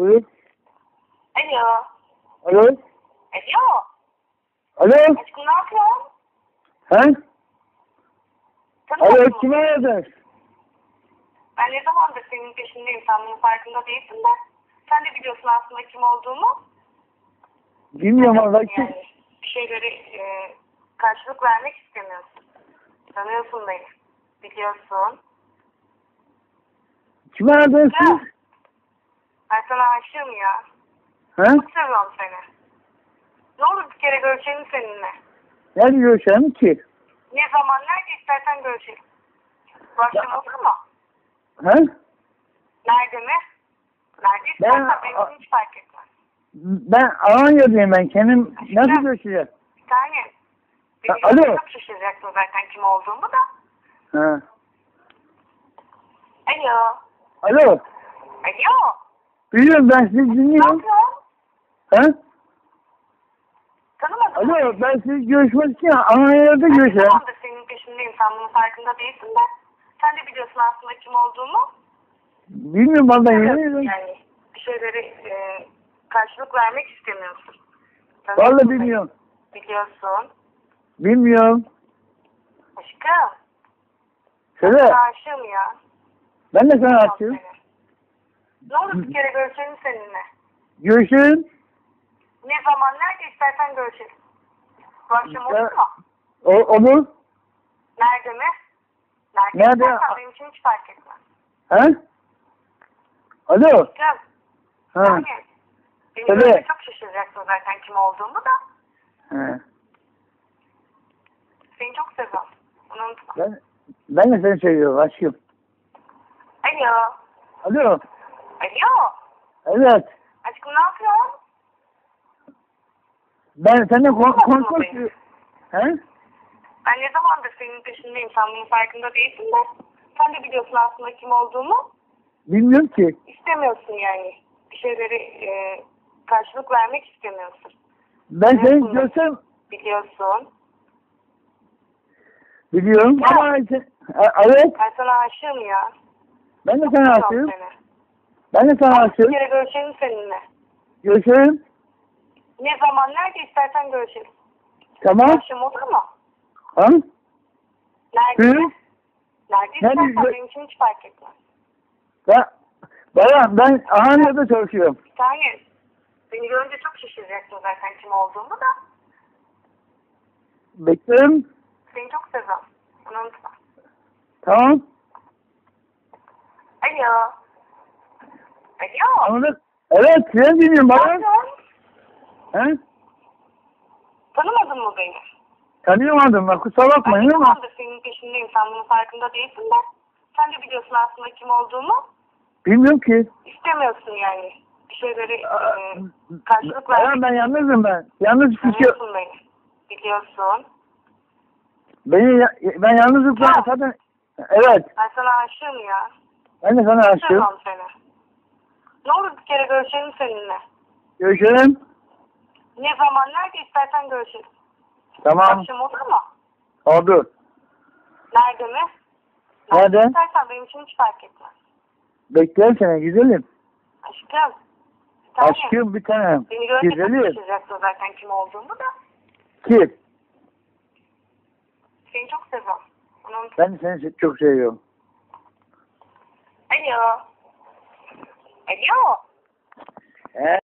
Evet. Alo. Alo. Alo. Alo. Aşkım ne yapıyorsun? He? Tanımadın Alo mı? kim aradı? Ben ne zamandır senin peşindeyim. Sen bunun farkında değilsin de. Sen de biliyorsun aslında kim olduğumu. Bilmiyorum valla kim. Yani bir şeyleri e, karşılık vermek istemiyorsun. Tanıyorsun beni. Biliyorsun. Kim aradı Ya. Ben sana aşığım ya. He? Çok seviyorum seni. Ne olur bir kere görüşelim seninle. Nerede görüşelim ki? Ne zaman nerede istersen görüşelim. Ya- olur mu? He? Nerede mi? Nerede Ben- istersen benim için hiç fark etmez. Ben Alanya'dayım ben. Kendim nasıl görüşeceğim? Bir tane. Beni alo. çok şaşıracaksın zaten kim olduğumu da. He. Alo. Alo. Alo. Biliyorum ben sizi dinliyorum. He? Tanımadın mı? Alo ben sizi görüşmek için ne görüşelim. zamandır senin peşindeyim. Sen bunun farkında değilsin de. Sen de biliyorsun aslında kim olduğumu. Bilmiyorum valla yemin ediyorum. Yani bir şeyleri e, karşılık vermek istemiyorsun. Valla Tanıyorsun beni. bilmiyorum. Biliyorsun. Bilmiyorum. Aşkım. Söyle. Ben aşığım ya. Ben de sana seni. Ne olur bir kere görüşelim seninle. Görüşelim. Ne zaman nerede istersen görüşelim. Bu akşam olur mu? O, olur. Nerede mi? Nerede, Nerede? istersen benim için hiç fark etmez. He? Alo. Gel. Ha. Yani, beni Tabii. görünce çok şaşıracaksın zaten kim olduğumu da. He. Seni çok seviyorum. Bunu unutma. Ben, ben de seni seviyorum aşkım. Alo. Alo. Evet. Aşkım ne yapıyorsun? Ben seninle kon konuşmak. He? Ben ne zamandır senin peşindeyim. Sen bunun farkında değilsin de. Sen de biliyorsun aslında kim olduğumu. Bilmiyorum ki. İstemiyorsun yani. Bir şeyleri e, karşılık vermek istemiyorsun. Ben seni görsem Biliyorsun. biliyorum Ya. ama evet Ben sana aşığım ya. ben de sana aşığım. seni. Ben de sana Bir aşığım. kere görüşelim seninle. Görüşelim. Ne zaman nerede istersen görüşelim. Tamam. Akşam olur mu? Ha? Nerede? Hı? Nerede Nerede? istersen benim için hiç fark etmez. Ben, Bayan ben Alanya'da çalışıyorum. Bir tane. Beni görünce çok şaşıracaksın zaten kim olduğumu da. Beklerim. Seni çok seviyorum. Bunu unutma. Tamam. Alo. Alo. Anladın? Evet seni dinliyorum yapıyorsun? He? Tanımadın mı beni? Tanıyamadım ben kusura Ben bakmayın ama. zamandır senin peşindeyim. Sen bunun farkında değilsin de. Sen de biliyorsun aslında kim olduğumu. Bilmiyorum ki. İstemiyorsun yani. Bir şeyleri e, karşılık vermek ben yalnızım ben. Yalnız fikir. Tanıyorsun beni. Biliyorsun. Beni ya- ben yalnızlıkla Ya. zaten. Evet. Ben sana aşığım ya. Ben de sana aşığım. Seviyorum seni. Ne olur bir kere görüşelim seninle. Görüşelim. Ne zaman nerede istersen görüşelim. Tamam. Akşam olur mu? Oldu. Nerede mi? Nerede? istersen benim için hiç fark etmez. Beklerim seni güzelim. Aşkım. Bir tane. Aşkım bir tanem. Beni görünce Güzelim. zaten kim olduğumu da. Kim? Seni çok seviyorum. Bunu unutma. Ben seni se- çok seviyorum. Alo. Alo. He?